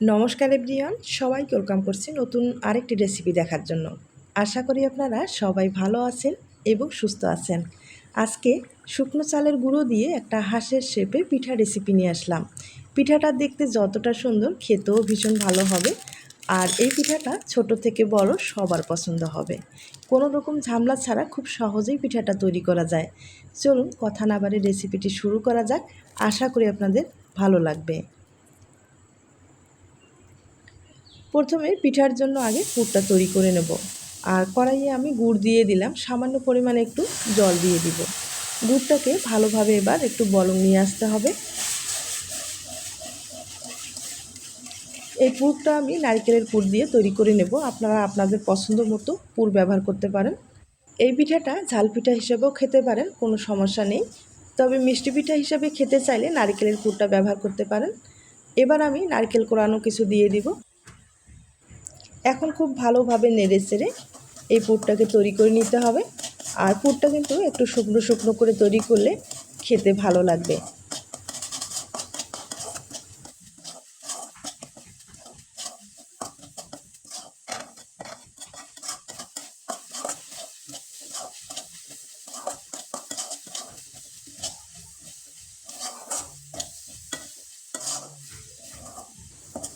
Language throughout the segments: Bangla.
নমস্কার এভরিওয়ান, সবাইকে ওয়েলকাম করছি নতুন আরেকটি রেসিপি দেখার জন্য। আশা করি আপনারা সবাই ভালো আছেন এবং সুস্থ আছেন। আজকে শুকনো চালের গুঁড়ো দিয়ে একটা হাঁসের শেপে পিঠা রেসিপি নিয়ে আসলাম। পিঠাটা দেখতে যতটা সুন্দর, খেতেও ভীষণ ভালো হবে। আর এই পিঠাটা ছোট থেকে বড় সবার পছন্দ হবে। কোনো রকম ঝামলা ছাড়া খুব সহজেই পিঠাটা তৈরি করা যায়। চলুন, কথা না বাড়ি রেসিপিটি শুরু করা যাক। আশা করি আপনাদের ভালো লাগবে। প্রথমে পিঠার জন্য আগে পুরটা তৈরি করে নেব। আর কড়াইয়ে আমি গুড় দিয়ে দিলাম, সামান্য পরিমাণে একটু জল দিয়ে দিব। গুড়টাকে ভালোভাবে এবার একটু বলং নিয়ে আসতে হবে। এই পুরটা আমি নারকেলের পুর দিয়ে তৈরি করে নেব। আপনারা আপনাদের পছন্দ মতো পুর ব্যবহার করতে পারেন। এই পিঠাটা ঝাল পিঠা হিসেবেও খেতে পারেন, কোনো সমস্যা নেই। তবে মিষ্টি পিঠা হিসেবে খেতে চাইলে নারকেলের পুরটা ব্যবহার করতে পারেন। এবার আমি নারকেল কোরানো কিছু দিয়ে দিব। এখন খুব ভালোভাবে নেড়ে চেড়ে এই পুরটাকে তৈরি করে নিতে হবে। আর পুরটা কিন্তু একটু শুকনো শুকনো করে তৈরি করলে খেতে ভালো লাগবে।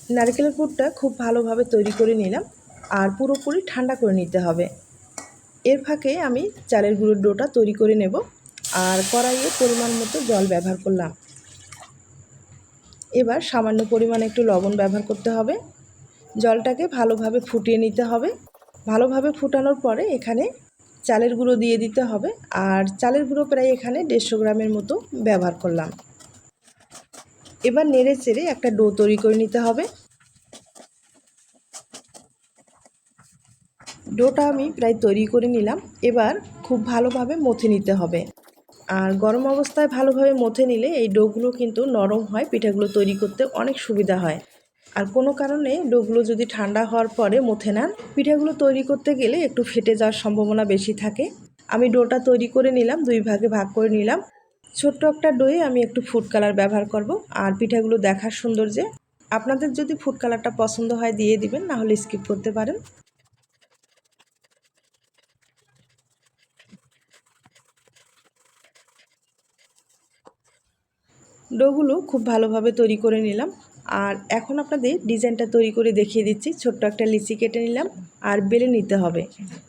নারকেলের পুরটা খুব ভালোভাবে তৈরি করে নিলাম আর পুরোপুরি ঠান্ডা করে নিতে হবে। এর ফাঁকে আমি চালের গুঁড়োর ডোটা তৈরি করে নেব আর কড়াইয়ে পরিমাণ মতো জল ব্যবহার করলাম। এবার সামান্য পরিমাণে একটু লবণ ব্যবহার করতে হবে। জলটাকে ভালোভাবে ফুটিয়ে নিতে হবে। ভালোভাবে ফুটানোর পরে এখানে চালের গুঁড়ো দিয়ে দিতে হবে আর চালের গুঁড়ো প্রায় এখানে দেড়শো গ্রামের মতো ব্যবহার করলাম। এবার নেড়ে চেড়ে একটা ডো তৈরি করে নিতে হবে। ডোটা আমি প্রায় তৈরি করে নিলাম। এবার খুব ভালোভাবে মথে নিতে হবে। আর গরম অবস্থায় ভালোভাবে মথে নিলে এই ডোগুলো কিন্তু নরম হয়, পিঠাগুলো তৈরি করতে অনেক সুবিধা হয়। আর কোনো কারণে ডোগুলো যদি ঠান্ডা হওয়ার পরে মথে নেন, পিঠাগুলো তৈরি করতে গেলে একটু ফেটে যাওয়ার সম্ভাবনা বেশি থাকে। আমি ডোটা তৈরি করে নিলাম, দুই ভাগে ভাগ করে নিলাম। ছোট্ট একটা ডোয়ে আমি একটু ফুড কালার ব্যবহার করব। আর পিঠাগুলো দেখার সৌন্দর্যে আপনাদের যদি ফুড কালারটা পছন্দ হয় দিয়ে দিবেন, না হলে স্কিপ করতে পারেন। ডোগুলো খুব ভালোভাবে তৈরি করে নিলাম। আর এখন আপনাদের ডিজাইনটা তৈরি করে দেখিয়ে দিচ্ছি। ছোট্ট একটা লিচি কেটে নিলাম আর বেলে নিতে হবে।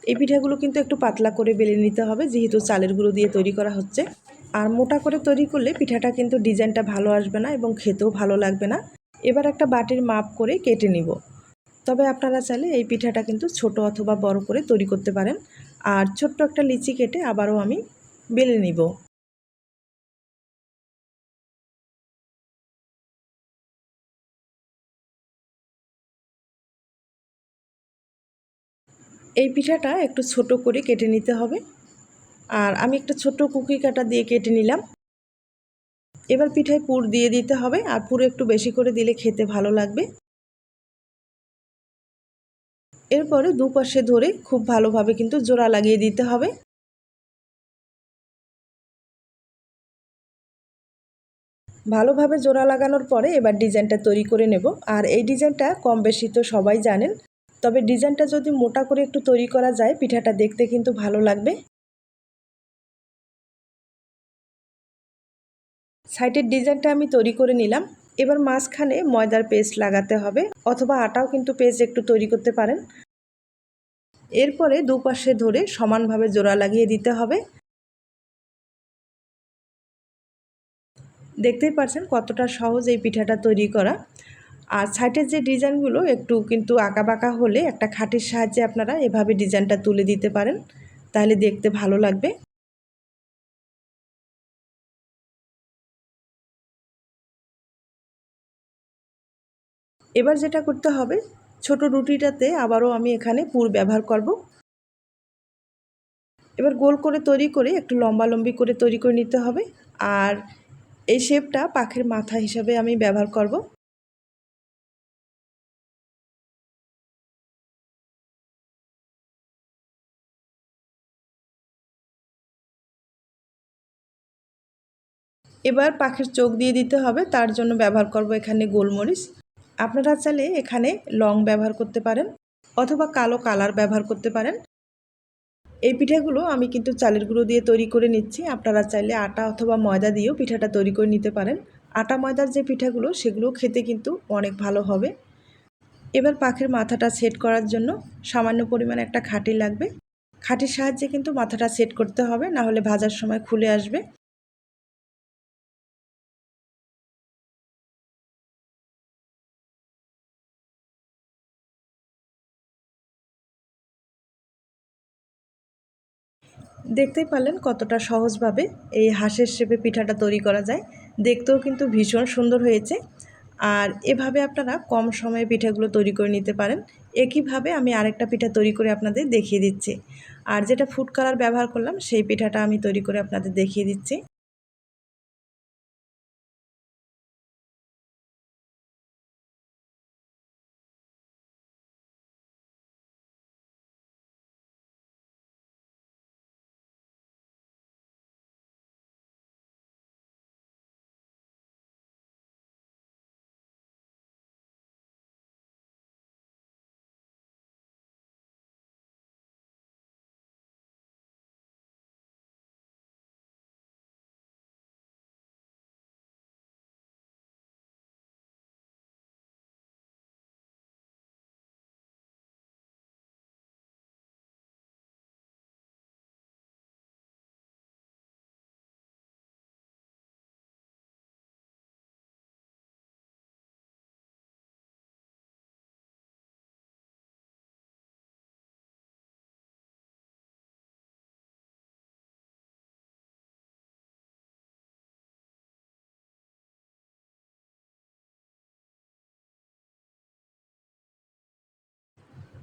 এই পিঠাগুলো কিন্তু একটু পাতলা করে বেলে নিতে হবে, যেহেতু চালের গুঁড়ো দিয়ে তৈরি করা হচ্ছে। আর মোটা করে তৈরি করলে পিঠাটা কিন্তু ডিজাইনটা ভালো আসবে না এবং খেতেও ভালো লাগবে না। এবার একটা বাটির মাপ করে কেটে নিব। তবে আপনারা চাইলে এই পিঠাটা কিন্তু ছোট অথবা বড় করে তৈরি করতে পারেন। আর ছোট্ট একটা লিচি কেটে আবারও আমি বেলে নিব। এই পিঠাটা একটু ছোট করে কেটে নিতে হবে। আর আমি একটা ছোট কুকি কাটা দিয়ে কেটে নিলাম। এবার পিঠায় পুর দিয়ে দিতে হবে আর পুর একটু বেশি করে দিলে খেতে ভালো লাগবে। এরপরে দুপাশে ধরে খুব ভালোভাবে কিন্তু জোড়া লাগিয়ে দিতে হবে। ভালোভাবে জোড়া লাগানোর পরে এবার ডিজাইনটা তৈরি করে নেব। আর এই ডিজাইনটা কম বেশি তো সবাই জানেন, তবে ডিজাইনটা যদি মোটা করে একটু তৈরি করা যায়, পিঠাটা দেখতে কিন্তু ভালো লাগবে। সাইডের ডিজাইনটা আমি তৈরি করে নিলাম। এবার মাঝখানে ময়দার পেস্ট লাগাতে হবে অথবা আটাও কিন্তু পেস্ট একটু তৈরি করতে পারেন। এরপরে দুপাশে ধরে সমানভাবে জোড়া লাগিয়ে দিতে হবে। দেখতেই পাচ্ছেন কতটা সহজ এই পিঠাটা তৈরি করা। আর সাইডের যে ডিজাইনগুলো একটু কিন্তু বাঁকা হলে একটা খাটির সাহায্যে আপনারা এভাবে ডিজাইনটা তুলে দিতে পারেন। তাহলে দেখতে ভালো লাগবে। এবার যেটা করতে হবে, ছোট রুটিটাতে আবারও আমি এখানে পুর ব্যবহার করব। এবার গোল করে তৈরি করে একটু লম্বা লম্বি করে তৈরি করে নিতে হবে। আর এই শেপটা পাখির মাথা হিসাবে আমি ব্যবহার করব। এবার পাখির চোখ দিয়ে দিতে হবে, তার জন্য ব্যবহার করব এখানে গোলমরিচ। আপনারা চাইলে এখানে লং ব্যবহার করতে পারেন অথবা কালো কালার ব্যবহার করতে পারেন। এই পিঠাগুলো আমি কিন্তু চালের গুঁড়ো দিয়ে তৈরি করে নিচ্ছি। আপনারা চাইলে আটা অথবা ময়দা দিয়েও পিঠাটা তৈরি করে নিতে পারেন। আটা ময়দার যে পিঠাগুলো সেগুলো খেতে কিন্তু অনেক ভালো হবে। এবার পাখির মাথাটা সেট করার জন্য সামান্য পরিমাণ একটা খাঁটি লাগবে। খাঁটির সাহায্যে কিন্তু মাথাটা সেট করতে হবে না হলে ভাজার সময় খুলে আসবে। দেখতেই পারলেন কতটা সহজভাবে এই হাঁসের শেপে পিঠাটা তৈরি করা যায়। দেখতেও কিন্তু ভীষণ সুন্দর হয়েছে। আর এভাবে আপনারা কম সময়ে পিঠাগুলো তৈরি করে নিতে পারেন। একইভাবে আমি আরেকটা পিঠা তৈরি করে আপনাদের দেখিয়ে দিচ্ছি। আর যেটা ফুড কালার ব্যবহার করলাম, সেই পিঠাটা আমি তৈরি করে আপনাদের দেখিয়ে দিচ্ছি।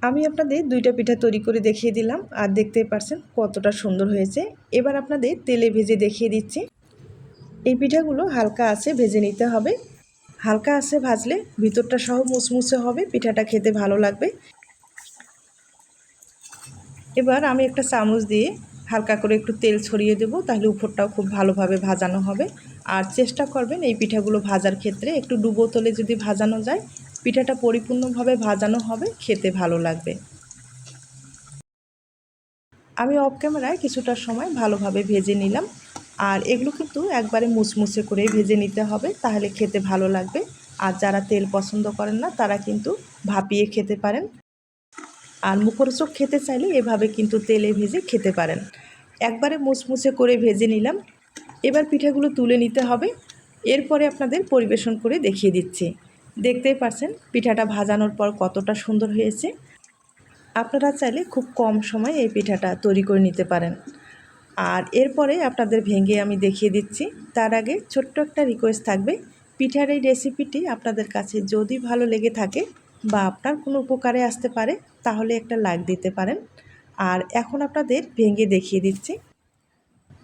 আমি আপনাদের দুইটা পিঠা তৈরি করে দেখিয়ে দিলাম, আর দেখতেই পারছেন কতটা সুন্দর হয়েছে। এবার আপনাদের তেলে ভেজে দেখিয়ে দিচ্ছি। এই পিঠাগুলো হালকা আছে ভেজে নিতে হবে। হালকা আছে ভাজলে ভিতরটা সহ মুসমুসে হবে, পিঠাটা খেতে ভালো লাগবে। এবার আমি একটা চামচ দিয়ে হালকা করে একটু তেল ছড়িয়ে দেব, তাহলে উপরটাও খুব ভালোভাবে ভাজানো হবে। আর চেষ্টা করবেন এই পিঠাগুলো ভাজার ক্ষেত্রে একটু ডুবো তলে যদি ভাজানো যায় পিঠাটা পরিপূর্ণভাবে ভাজানো হবে, খেতে ভালো লাগবে। আমি অফ ক্যামেরায় কিছুটা সময় ভালোভাবে ভেজে নিলাম। আর এগুলো কিন্তু একবারে মুচমুচে করে ভেজে নিতে হবে, তাহলে খেতে ভালো লাগবে। আর যারা তেল পছন্দ করেন না, তারা কিন্তু ভাপিয়ে খেতে পারেন। আর মুখরোচক খেতে চাইলে এভাবে কিন্তু তেলে ভেজে খেতে পারেন। একবারে মুচমুচে করে ভেজে নিলাম। এবার পিঠাগুলো তুলে নিতে হবে। এরপরে আপনাদের পরিবেশন করে দেখিয়ে দিচ্ছি। দেখতেই পাচ্ছেন পিঠাটা ভাজানোর পর কতটা সুন্দর হয়েছে। আপনারা চাইলে খুব কম সময়ে এই পিঠাটা তৈরি করে নিতে পারেন। আর এরপরে আপনাদের ভেঙে আমি দেখিয়ে দিচ্ছি। তার আগে ছোট্ট একটা রিকোয়েস্ট থাকবে। পিঠার এই রেসিপিটি আপনাদের কাছে যদি ভালো লেগে থাকে বা আপনার কোনো উপকারে আসতে পারে, তাহলে একটা লাইক দিতে পারেন। আর এখন আপনাদের ভেঙে দেখিয়ে দিচ্ছি।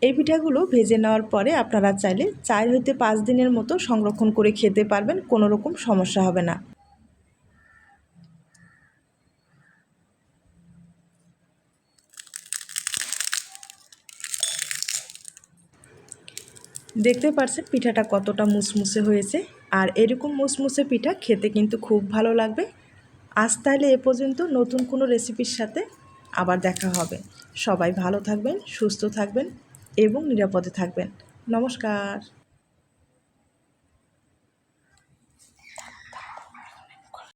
এই পিঠাগুলো ভেজে নেওয়ার পরে আপনারা চাইলে চার হইতে পাঁচ দিনের মতো সংরক্ষণ করে খেতে পারবেন, কোনো রকম সমস্যা হবে না। দেখতে পারছেন পিঠাটা কতটা মুসমুসে হয়েছে, আর এরকম মুসমুসে পিঠা খেতে কিন্তু খুব ভালো লাগবে। আজ তাহলে এ পর্যন্ত, নতুন কোনো রেসিপির সাথে আবার দেখা হবে। সবাই ভালো থাকবেন, সুস্থ থাকবেন। এবং নিরাপদে থাকবেন। নমস্কার।